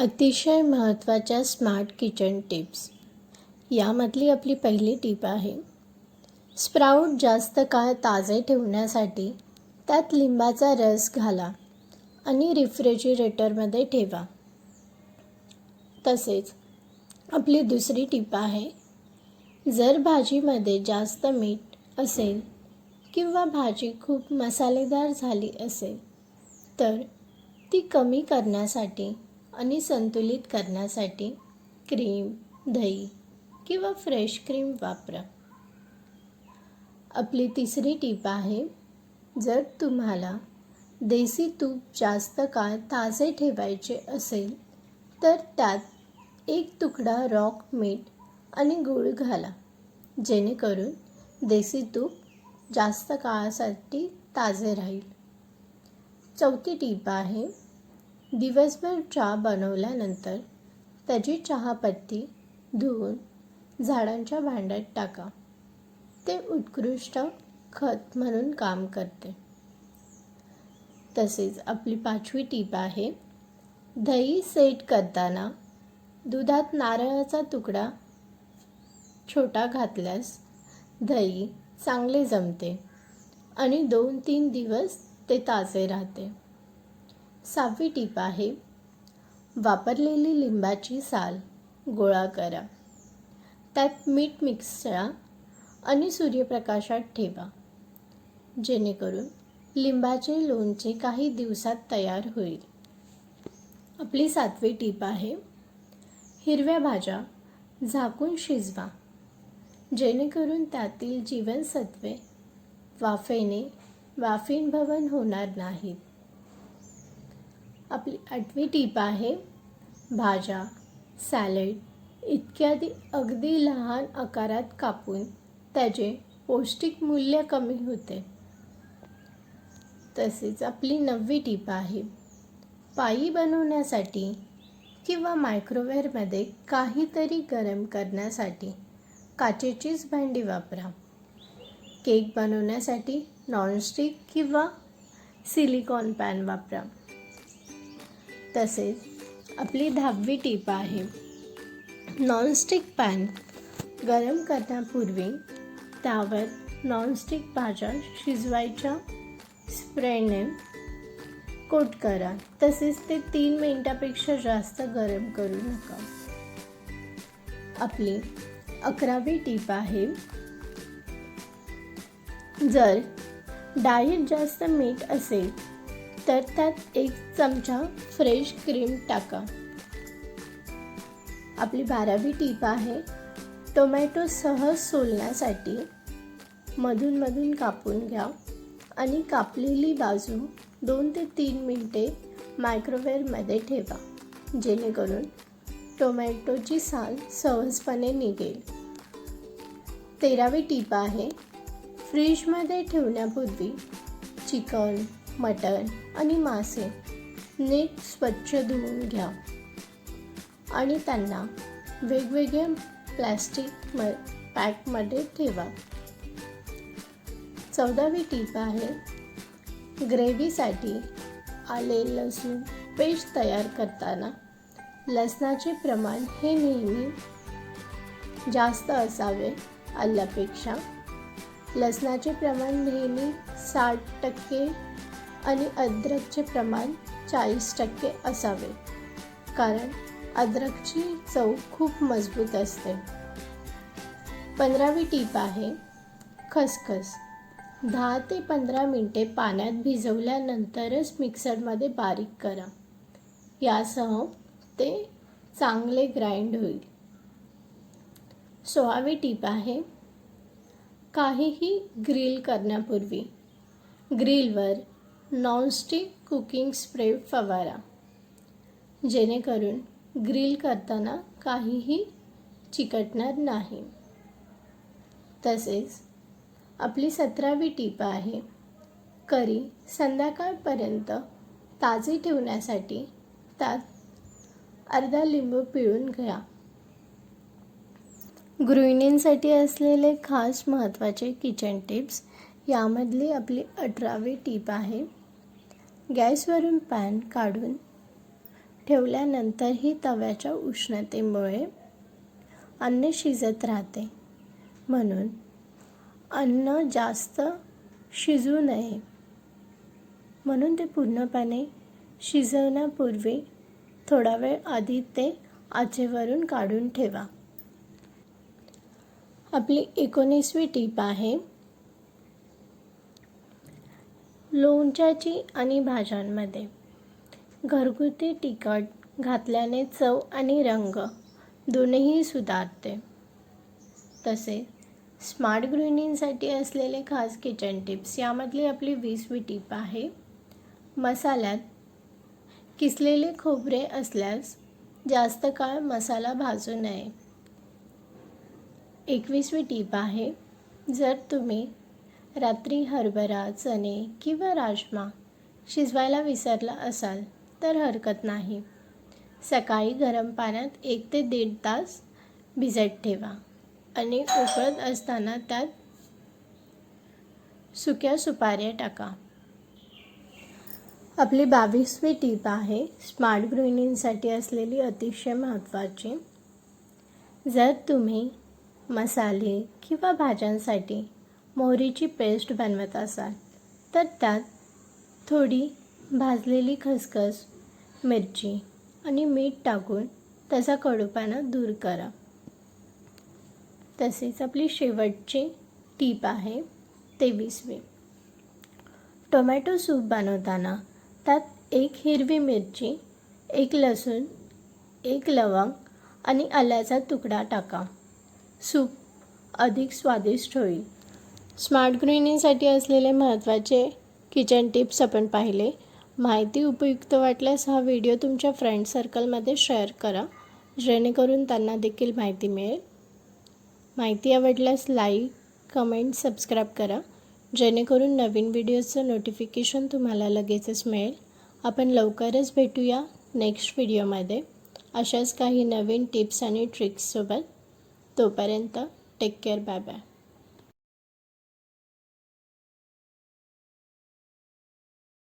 अतिशय महत्त्वाच्या smart kitchen tips. यामधली आपली पहिली टीप आहे. स्प्राऊट जास्त काळ ताजे ठेवण्यासाठी त्यात लिंबाचा रस घाला आणि रिफ्रिजिरेटरमध्ये ठेवा. तसेच आपली दुसरी टीप आहे जर भाजीमध्ये जास्त मीठ असेल किंवा भाजी खूप मसालेदार झाली असेल तर ती कमी करण्यासाठी आणि संतुलित करण्यासाठी क्रीम दही किंवा फ्रेश क्रीम वापरा. आपली तिसरी टीप आहे जर तुम्हाला देसी तूप जास्त काळ ताजे ठेवायचे असेल तर त्यात एक तुकडा रॉक मीठ आणि गूळ घाला जेणेकरून देसी तूप जास्त काळासाठी ताजे राहील. चौथी टीप आहे दिवसभर चहा बनवल्यानंतर त्याची चहापत्ती धुवून झाडांच्या भांड्यात टाका. ते उत्कृष्ट खत म्हणून काम करते. तसेच आपली पाचवी टीप आहे दही सेट करताना दुधात नारळाचा तुकडा छोटा घातल्यास दही चांगले जमते आणि दोन तीन दिवस ते ताजे राहते. सहावी टीप आहे. वापरलेली लिंबाची साल गोळा करा. त्यात मीठ मिक्स करा आणि सूर्यप्रकाशात ठेवा. जेणेकरून लिंबाचे लोणचे काही दिवसात तयार होईल. आपली सातवी टीप आहे. हिरव्या भाज्या झाकून शिजवा. जेणेकरून त्यातील जीवनसत्वे वाफेने वाफीनभवन होणार नाहीत. आपली आठवी टीप आहे भाज्या सॅलड इत्यादी अगदी लहान आकारात कापून त्याचे पौष्टिक मूल्य कमी होते. तसेच आपली नववी टीप आहे पायी बनवण्यासाठी किंवा मायक्रोवेव्हमध्ये काहीतरी गरम करण्यासाठी काचेचीच भांडी वापरा. केक बनवण्यासाठी नॉनस्टिक किंवा सिलिकॉन पॅन वापरा. तसेच आपली दहावी टीप आहे. नॉनस्टिक पॅन गरम करण्यापूर्वी त्यावर नॉनस्टिक भाज्या शिजवायच्या. स्प्रेने कोट करा. तसेच ते तीन मिनटापेक्षा जास्त गरम करू नका. आपली अकरावी टीप आहे. जर डाळीत जास्त मीठ असेल तर त्यात एक चमचा फ्रेश क्रीम टाका. आपली बारावी टीप आहे टोमॅटो सहज सोलण्यासाठी मधून मधून कापून घ्या आणि कापलेली बाजू दोन ते तीन मिनटे मायक्रोवेव्हमध्ये ठेवा जेणेकरून टोमॅटोची साल सहजपणे निघेल. तेरावी टीप आहे फ्रीजमध्ये ठेवण्यापूर्वी चिकन मटण आणि मासे नीट स्वच्छ धुवून घ्या. आणि त्यांना वेगवेगळ्या प्लॅस्टिक म पॅकमध्ये ठेवा. चौदावी टीप आहे ग्रेव्हीसाठी आले लसूण पेस्ट तयार करताना. लसणाचे प्रमाण हे नेहमी जास्त असावे आल्यापेक्षा लसणाचे प्रमाण नेहमी साठ टक्के आणि अद्रकचे प्रमाण चाळीस टक्के असावे. कारण अद्रकची चव खूप मजबूत असते. पंधरावी टीप आहे खसखस. दहा ते पंधरा मिनटे पाण्यात भिजवल्यानंतरच मिक्सरमध्ये बारीक करा. यासह ते चांगले ग्राइंड होईल. सोळावी टीप आहे काहीही ग्रिल करण्यापूर्वी. ग्रिलवर नॉनस्टिक कुकिंग स्प्रे फवारा. जेणेकरून ग्रिल करताना काहीही चिकटणार नाही. तसेच आपली सतरावी टीप आहे करी संध्याकाळपर्यंत ताजी ठेवण्यासाठी त्यात अर्धा लिंबू पिळून घ्या. गृहिणींसाठी असलेले खास महत्त्वाचे किचन टिप्स यामधली आपली अठरावी टीप आहे. गॅसवरून पॅन काढून ठेवल्यानंतरही तव्याच्या उष्णतेमुळे अन्न शिजत राहते. म्हणून अन्न जास्त शिजू नये. म्हणून ते पूर्णपणे शिजवण्यापूर्वी थोडा वेळ आधी ते आचेवरून काढून ठेवा. आपली एकोणीसवी टीप आहे लोणच्याची आणि भाज्यांमध्ये. घरगुती तिखट घातल्याने चव आणि रंग दोन्ही सुधारते. तसे स्मार्ट गृहिणींसाठी असलेले खास किचन टिप्स यामधली आपली वीसवी टीप आहे मसाल्यात किसलेले खोबरे असल्यास जास्त काळ मसाला भाजू नये. एकवीसवी टीप आहे जर तुम्ही रात्री हरभरा चणे किंवा राजमा शिजवायला विसरला असाल तर हरकत नाही. सकाळी गरम पाण्यात एक ते दीड तास भिजत ठेवा आणि उकळत असताना त्यात सुक्या सुपाऱ्या टाका. आपली बावीसवी टीप आहे स्मार्ट गृहिणींसाठी असलेली अतिशय महत्त्वाची. जर तुम्ही मसाले किंवा भाज्यांसाठी मोहरीची पेस्ट बनवत असाल तर त्यात थोडी भाजलेली खसखस मिरची आणि मीठ टाकून त्याचा कडूपणा दूर करा. तसेच आपली शेवटची टीप आहे तेवीसवी. टोमॅटो सूप बनवताना त्यात एक हिरवी मिरची एक लसूण एक लवंग आणि आल्याचा तुकडा टाका. सूप अधिक स्वादिष्ट होईल. स्मार्ट गृहिणींसाठी असलेले महत्त्वाचे किचन टिप्स आपण पाहिले. माहिती उपयुक्त वाटल्यास हा व्हिडिओ तुमच्या फ्रेंड सर्कलमध्ये शेअर करा. जेणेकरून त्यांना देखील माहिती मिळेल. माहिती आवडल्यास लाईक कमेंट सबस्क्राईब करा. जेणेकरून नवीन व्हिडिओचं नोटिफिकेशन तुम्हाला लगेचच मिळेल. आपण लवकरच भेटूया नेक्स्ट व्हिडिओमध्ये अशाच काही नवीन टिप्स आणि ट्रिक्ससोबत तोपर्यंत टेक केअर बाय बाय